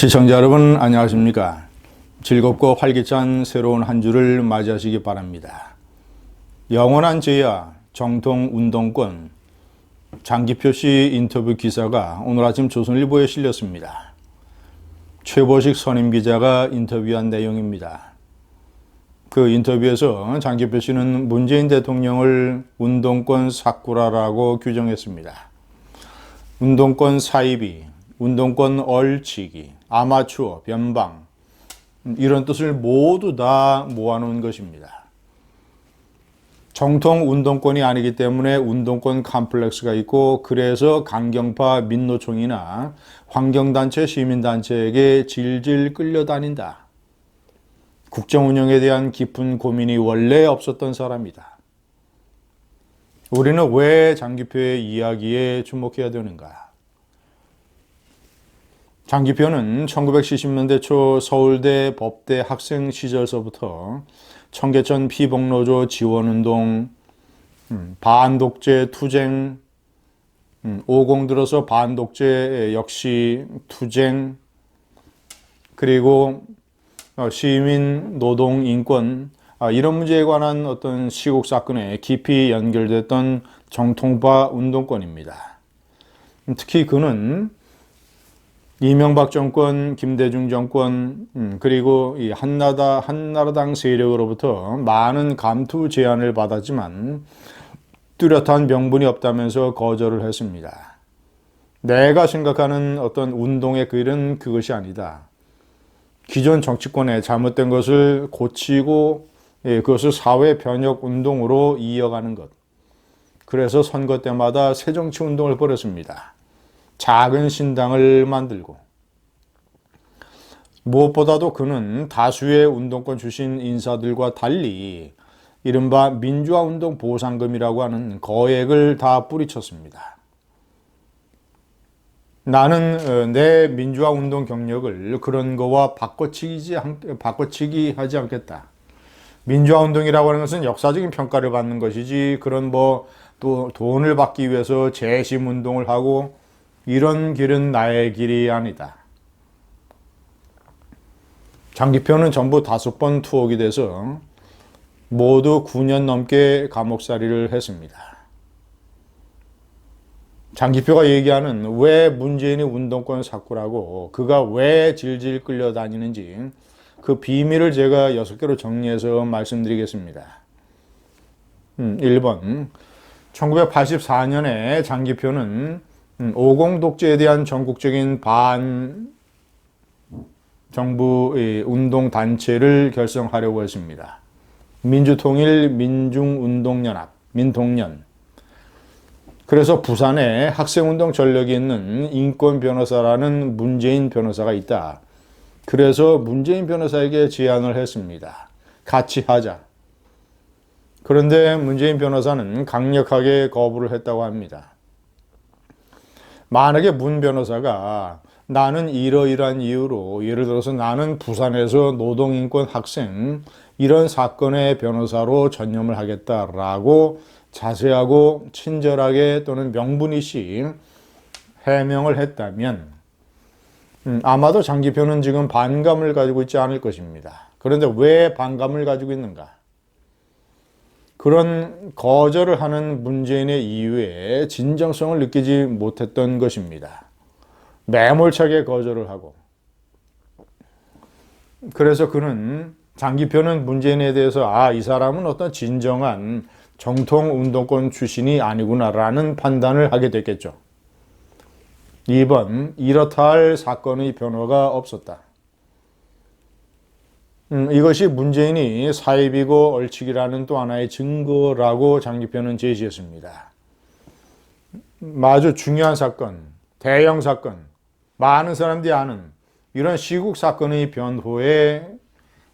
시청자 여러분 안녕하십니까? 즐겁고 활기찬 새로운 한 주를 맞이하시기 바랍니다. 영원한 제야 정통 운동권 장기표 씨 인터뷰 기사가 오늘 아침 조선일보에 실렸습니다. 최보식 선임 기자가 인터뷰한 내용입니다. 그 인터뷰에서 장기표 씨는 문재인 대통령을 운동권 사쿠라라고 규정했습니다. 운동권 사이비, 운동권 얼치기, 아마추어, 변방 이런 뜻을 모두 다 모아놓은 것입니다. 정통 운동권이 아니기 때문에 운동권 컴플렉스가 있고 그래서 강경파 민노총이나 환경단체, 시민단체에게 질질 끌려다닌다. 국정 운영에 대한 깊은 고민이 원래 없었던 사람이다. 우리는 왜 장기표의 이야기에 주목해야 되는가? 장기표는 1970년대 초 서울대 법대 학생 시절서부터 청계천 피복노조 지원운동, 음, 반독재 투쟁, 음, 50 들어서 반독재 역시 투쟁, 그리고 어, 시민 노동 인권 아, 이런 문제에 관한 어떤 시국 사건에 깊이 연결됐던 정통파 운동권입니다. 특히 그는 이명박 정권, 김대중 정권, 음, 그리고 이 한나라, 한나라당 세력으로부터 많은 감투 제안을 받았지만 뚜렷한 명분이 없다면서 거절을 했습니다. 내가 생각하는 어떤 운동의 길은 그것이 아니다. 기존 정치권의 잘못된 것을 고치고 예, 그것을 사회 변혁 운동으로 이어가는 것. 그래서 선거 때마다 새 정치 운동을 벌였습니다. 작은 신당을 만들고 무엇보다도 그는 다수의 운동권 출신 인사들과 달리 이른바 민주화 운동 보상금이라고 하는 거액을 다 뿌리쳤습니다. 나는 어, 내 민주화 운동 경력을 그런 거와 바꿔치기, 바꿔치기 하지 않겠다. 민주화 운동이라고 하는 것은 역사적인 평가를 받는 것이지 그런 뭐 또 돈을 받기 위해서 재심 운동을 하고 이런 길은 나의 길이 아니다. 장기표는 전부 다섯 번 투옥이 돼서 모두 9년 넘게 감옥살이를 했습니다. 장기표가 얘기하는 왜 문재인이 운동권 사꾸라고 그가 왜 질질 끌려다니는지 그 비밀을 제가 여섯 개로 정리해서 말씀드리겠습니다. 음, 1번 1984년에 장기표는 50 독재에 대한 전국적인 반 정부 운동 단체를 결성하려고 했습니다. 민주통일 민중운동연합 민통연. 그래서 부산에 학생운동 전력이 있는 인권 변호사라는 문재인 변호사가 있다. 그래서 문재인 변호사에게 제안을 했습니다. 같이 하자. 그런데 문재인 변호사는 강력하게 거부를 했다고 합니다. 만약에 문 변호사가 나는 이러이러한 이유로 예를 들어서 나는 부산에서 노동인권 학생 이런 사건의 변호사로 전념을 하겠다라고 자세하고 친절하게 또는 명분이시 해명을 했다면 음, 아마도 장기표는 지금 반감을 가지고 있지 않을 것입니다. 그런데 왜 반감을 가지고 있는가? 그런 거절을 하는 문재인의 이유에 진정성을 느끼지 못했던 것입니다. 매몰차게 거절을 하고. 그래서 그는 장기표는 문재인에 대해서 아, 이 사람은 어떤 진정한 정통 운동권 출신이 아니구나라는 판단을 하게 됐겠죠. 2번, 이렇다 할 사건의 변화가 없었다. 음, 이것이 문재인이 사입이고 얼치기라는 또 하나의 증거라고 장기표는 제시했습니다. 아주 중요한 사건, 대형 사건, 많은 사람들이 아는 이런 시국 사건의 변호에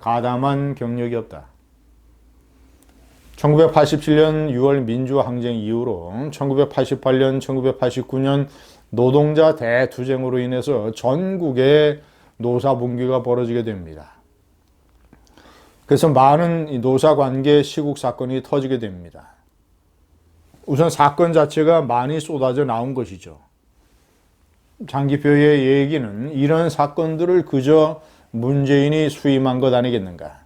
가담한 경력이 없다. 1987년 6월 민주화 항쟁 이후로 1988년, 1989년 노동자 대투쟁으로 인해서 전국에 노사 분규가 벌어지게 됩니다. 그래서 많은 노사 관계 시국 사건이 터지게 됩니다. 우선 사건 자체가 많이 쏟아져 나온 것이죠. 장기표의 얘기는 이런 사건들을 그저 문재인이 수임한 것 아니겠는가?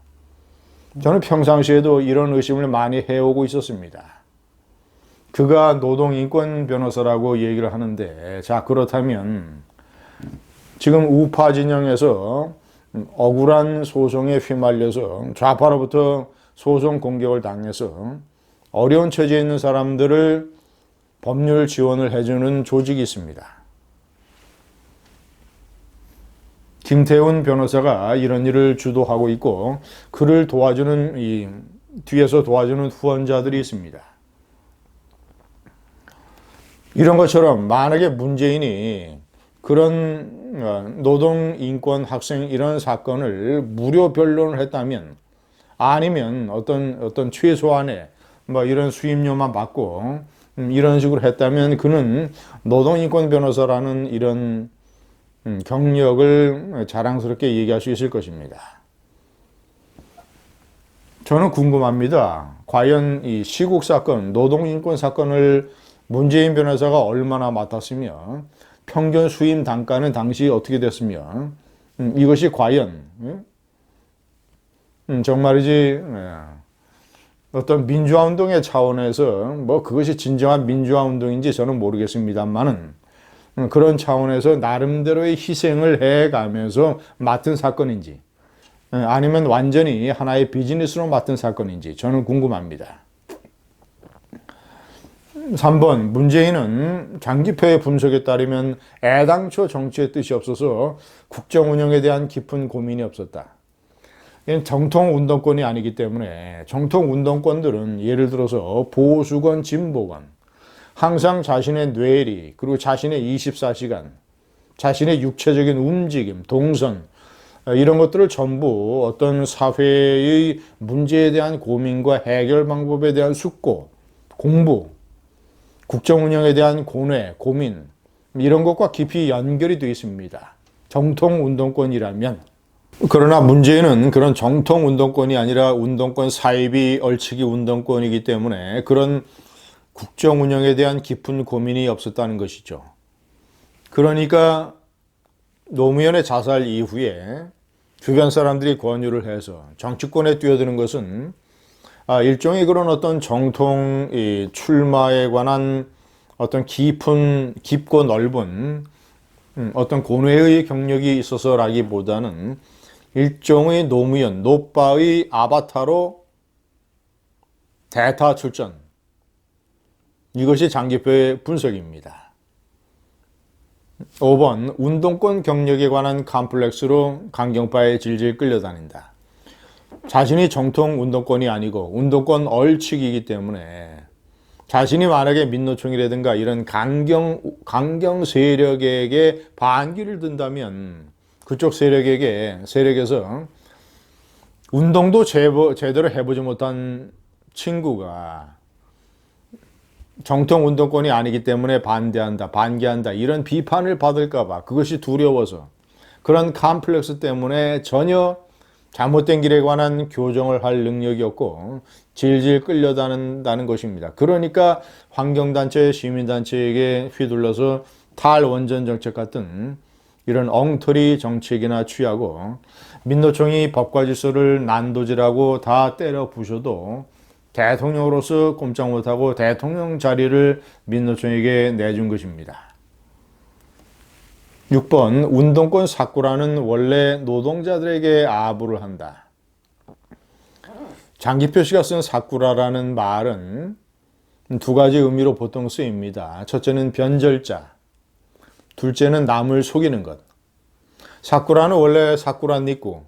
저는 평상시에도 이런 의심을 많이 해오고 있었습니다. 그가 노동인권 변호사라고 얘기를 하는데, 자, 그렇다면 지금 우파 진영에서 억울한 소송에 휘말려서 좌파로부터 소송 공격을 당해서 어려운 처지에 있는 사람들을 법률 지원을 해주는 조직이 있습니다. 김태훈 변호사가 이런 일을 주도하고 있고 그를 도와주는 이 뒤에서 도와주는 후원자들이 있습니다. 이런 것처럼 만약에 문재인이 그런 어, 노동 인권 학생 이런 사건을 무료 변론을 했다면 아니면 어떤 어떤 최소한의 뭐 이런 수임료만 받고 음, 이런 식으로 했다면 그는 노동 인권 변호사라는 이런 음, 경력을 자랑스럽게 얘기할 수 있을 것입니다. 저는 궁금합니다. 과연 이 시국 사건, 노동 인권 사건을 문재인 변호사가 얼마나 맡았으며 평균 수임 단가는 당시 어떻게 됐으며 음, 이것이 과연 음, 정말이지 예, 어떤 민주화 운동의 차원에서 뭐 그것이 진정한 민주화 운동인지 저는 모르겠습니다만은 음, 그런 차원에서 나름대로의 희생을 해가면서 맡은 사건인지 예, 아니면 완전히 하나의 비즈니스로 맡은 사건인지 저는 궁금합니다. 3번 문재인은 장기표의 분석에 따르면 애당초 정치의 뜻이 없어서 국정 운영에 대한 깊은 고민이 없었다. 정통 운동권이 아니기 때문에 정통 운동권들은 예를 들어서 보수건 진보건 항상 자신의 뇌리 그리고 자신의 24시간 자신의 육체적인 움직임 동선 이런 것들을 전부 어떤 사회의 문제에 대한 고민과 해결 방법에 대한 숙고 공부 국정 운영에 대한 고뇌, 고민 이런 것과 깊이 연결이 되어 있습니다. 정통 운동권이라면 그러나 문제는 그런 정통 운동권이 아니라 운동권 사이비 얼치기 운동권이기 때문에 그런 국정 운영에 대한 깊은 고민이 없었다는 것이죠. 그러니까 노무현의 자살 이후에 주변 사람들이 권유를 해서 정치권에 뛰어드는 것은 아, 일종의 그런 어떤 정통 출마에 관한 어떤 깊은 깊고 넓은 음, 어떤 고뇌의 경력이 있어서라기보다는 일종의 노무현 노빠의 아바타로 대타 출전 이것이 장기표의 분석입니다. 5번 운동권 경력에 관한 컴플렉스로 강경파에 질질 끌려다닌다. 자신이 정통 운동권이 아니고 운동권 얼치기이기 때문에 자신이 만약에 민노총이라든가 이런 강경, 강경 세력에게 반기를 든다면 그쪽 세력에게, 세력에서 운동도 제보, 제대로 해보지 못한 친구가 정통 운동권이 아니기 때문에 반대한다, 반기한다, 이런 비판을 받을까봐 그것이 두려워서 그런 컴플렉스 때문에 전혀 잘못된 길에 관한 교정을 할 능력이 없고 질질 끌려다닌다는 것입니다. 그러니까 환경단체, 시민단체에게 휘둘러서 탈원전 정책 같은 이런 엉터리 정책이나 취하고 민노총이 법과 질서를 난도질하고 다 때려 부셔도 대통령으로서 꼼짝 못하고 대통령 자리를 민노총에게 내준 것입니다. 6번 운동권 사꾸라는 원래 노동자들에게 아부를 한다. 장기표 씨가 쓴 사꾸라라는 말은 두 가지 의미로 보통 쓰입니다. 첫째는 변절자, 둘째는 남을 속이는 것. 사꾸라는 원래 사꾸라 니꾸,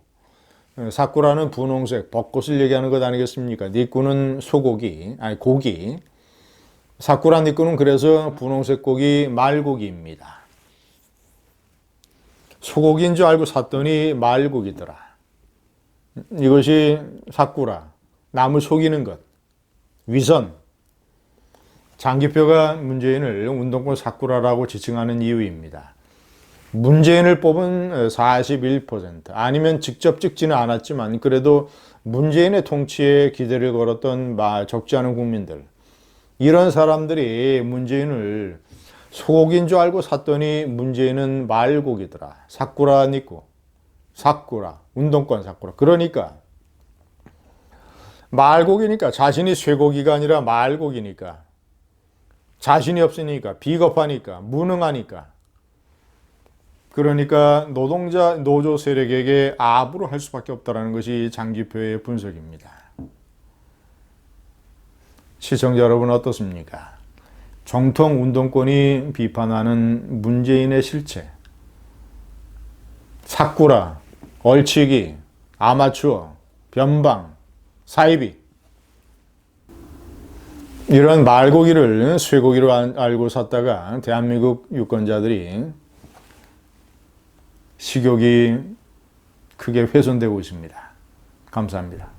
사꾸라는 분홍색 벚꽃을 얘기하는 것 아니겠습니까? 니꾸는 소고기, 아니 고기. 사꾸라 니꾸는 그래서 분홍색 고기 말고기입니다. 소고기인 줄 알고 샀더니 말고기더라. 이것이 사꾸라. 남을 속이는 것. 위선. 장기표가 문재인을 운동권 사꾸라라고 지칭하는 이유입니다. 문재인을 뽑은 41% 아니면 직접 찍지는 않았지만 그래도 문재인의 통치에 기대를 걸었던 적지 않은 국민들 이런 사람들이 문재인을 소고기인 줄 알고 샀더니 문제는 말고기더라. 사쿠라 니고. 사쿠라. 운동권 사쿠라. 그러니까 말고기니까 자신이 쇠고기가 아니라 말고기니까 자신이 없으니까 비겁하니까 무능하니까 그러니까 노동자 노조 세력에게 압으로 할 수밖에 없다라는 것이 장기표의 분석입니다. 시청자 여러분 어떻습니까? 정통 운동권이 비판하는 문재인의 실체, 사쿠라, 얼치기, 아마추어, 변방, 사이비 이런 말고기를 쇠고기로 알- 알고 샀다가 대한민국 유권자들이 식욕이 크게 훼손되고 있습니다. 감사합니다.